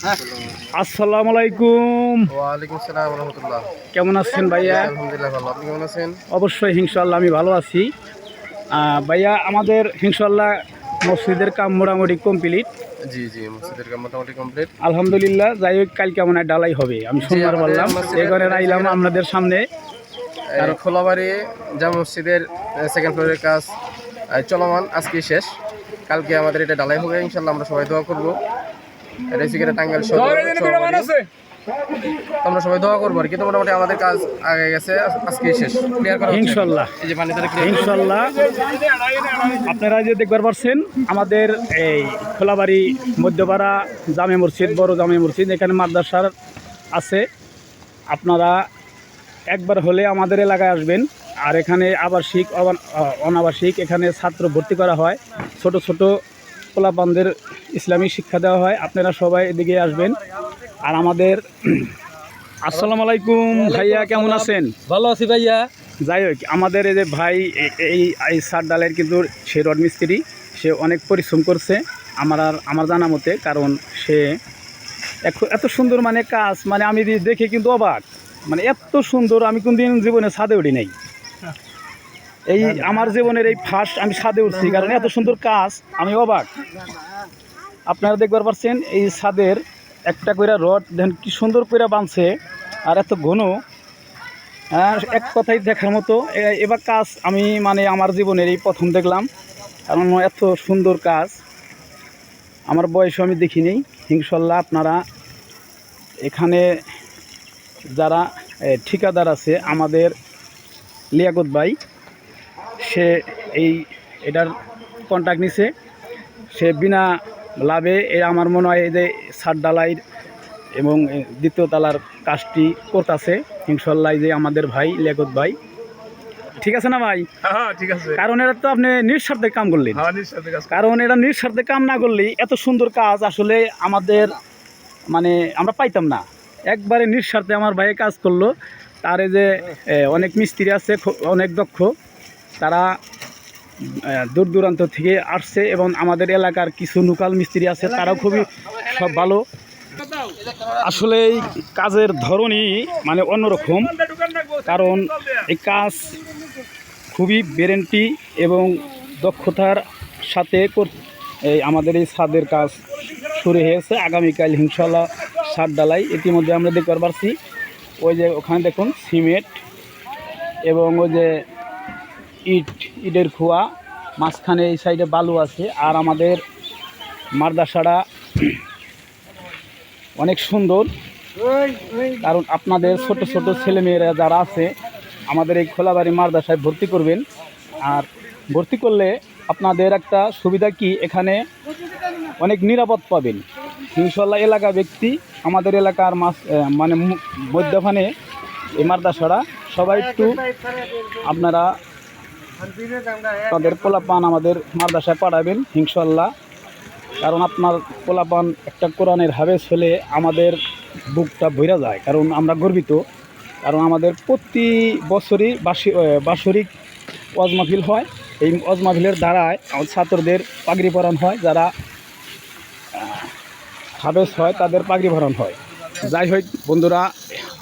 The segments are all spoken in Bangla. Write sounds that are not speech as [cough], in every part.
আসসালামু আলাইকুম। ওয়ালাইকুম আসসালাম রহমতুল্লাহ। কেমন আছেন ভাইয়া? আলহামদুলিল্লাহ ভালো। আপনি কেমন আছেন? অবশ্যই হিংসাল্লাহ আমি ভালো আছি। ভাইয়া আমাদের হিংসাল্লাহ মসজিদের কাম মোটামুটি কমপ্লিট। জি জি মসজিদের কাম মোটামুটি কমপ্লিট। আলহামদুলিল্লাহ যাই হোক কাল কেমন ডালাই হবে। আমি সোমবার বললাম কারণে আইলাম আপনাদের সামনে। খোলাবাড়ি জামা মসজিদের সেকেন্ড ফ্লোরের কাজ চলমান আজকে শেষ। কালকে আমাদের এটা ডালাই হবে ইনশাল্লাহ আমরা সবাই দোয়া করব। সহকারী। আমরা সবাই দোয়া করব আর কি তো মোটামুটি আমাদের কাজ আগে গেছে আজকে শেষ। ক্লিয়ার করা? ইনশাল্লাহ। এই যে পানি তারা ইনশাল্লাহ। আপনারা যে দেখবার পারছেন আমাদের এই খোলাবাড়ি মধ্যপাড়া জামে মসজিদ বড় জামে মসজিদ এখানে মাদ্রাসার আছে। আপনারা একবার হলে আমাদের এলাকায় আসবেন। আর এখানে আবাসিক অ- অনাবাসিক এখানে ছাত্র ভর্তি করা হয়। ছোট ছোট পোলাপানদের ইসলামী শিক্ষা দেওয়া হয়। আপনারা সবাই এদিকে আসবেন। আর আমাদের [clears throat] আসসালামু আলাইকুম ভাইয়া কেমন আছেন? ভালো আছি ভাইয়া। যাই হোক আমাদের এই যে ভাই এই এই সার ডালের কিন্তু সে রড মিস্ত্রি সে অনেক পরিশ্রম করছে আমার আর আমার জানা মতে কারণ সে এত সুন্দর মানে কাজ মানে আমি দেখে কিন্তু অবাক। মানে এত সুন্দর আমি কোনদিন জীবনে ছাদে উঠি নাই। এই আমার জীবনের এই ফার্স্ট আমি ছাদে উঠছি কারণ এত সুন্দর কাজ আমি অবাক। আপনারা দেখবার পারছেন এই ছাদের একটা কইরা রড দেখেন কি সুন্দর কইরা বাঁধছে আর এত ঘন। হ্যাঁ এক কথাই দেখার মতো এবার কাজ আমি মানে আমার জীবনের এই প্রথম দেখলাম কারণ এত সুন্দর কাজ। আমার বয়সও আমি দেখিনি ইনশাল্লাহ আপনারা এখানে যারা ঠিকাদার আছে আমাদের লিয়াকত ভাই সে এই এটার কন্ট্যাক্ট নিছে। সে বিনা লাভে এ আমার মনে হয় এই যে সার ডালাইয়ের এবং দ্বিতীয় তালার কাজটি করতেছে। ইনশাল্লাহ এই যে আমাদের ভাই লিয়াকত ভাই। ঠিক আছে না ভাই? হ্যাঁ ঠিক আছে। কারণ এটা তো আপনি নিঃস্বার্থে কাম করলেন। কাজ কারণ এটা নিঃস্বার্থে কাম না করলে এত সুন্দর কাজ আসলে আমাদের মানে আমরা পাইতাম না। একবারে নিঃস্বার্থে আমার ভাইয়ে কাজ করল। তার এই যে অনেক মিস্ত্রি আছে অনেক দক্ষ। তারা দূর দূরান্ত থেকে আসছে এবং আমাদের এলাকার কিছু লোকাল মিস্ত্রি আছে, তারাও খুবই সব ভালো। আসলে এই কাজের ধরনই মানে অন্যরকম, কারণ এই কাজ খুবই গ্যারেন্টি এবং দক্ষতার সাথে এই আমাদের এই ছাদের কাজ শুরু হয়েছে। আগামীকাল হিংসাল্লাহ ছাদ ডালাই ইতিমধ্যে আমরা দেখতে পারছি। ওই যে ওখানে দেখুন সিমেন্ট এবং ওই যে ইট, ইটের খোয়া, মাঝখানে এই সাইডে বালু আছে, আর আমাদের মারদাসাটা অনেক সুন্দর। কারণ আপনাদের ছোট ছোট ছেলেমেয়েরা যারা আছে, আমাদের এই খোলাবাড়ি মারদাসায় ভর্তি করবেন। আর ভর্তি করলে আপনাদের একটা সুবিধা কি? এখানে অনেক নিরাপদ পাবেন। ইনশাল্লাহ এলাকা ব্যক্তি, আমাদের এলাকার মাস মানে মধ্যখানে এই মারদাসারা সবাই একটু আপনারা তাদের পোলাপান আমাদের মাদ্রাসায় পাঠাবেন ইনশাল্লাহ কারণ আপনার পোলাপান একটা কোরআনের হাবেস হলে আমাদের বুকটা ভরা যায় কারণ আমরা গর্বিত। কারণ আমাদের প্রতি বছরই আহ, বাৎসরিক ওয়াজ হয়। এই ওয়াজ মাহফিলের দ্বারায় আমাদের ছাত্রদের পাগড়ি পরান হয় যারা হাবেস হয় তাদের পাগড়ি ভরণ হয়। যাই হোক বন্ধুরা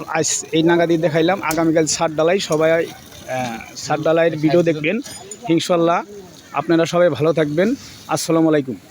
আজ এই নাগাদি দেখাইলাম। আগামীকাল সাত ডালাই সবাই সাত ডালাইয়ের ভিডিও দেখবেন ইনশাল্লাহ। আপনারা সবাই ভালো থাকবেন। আসসালামু আলাইকুম।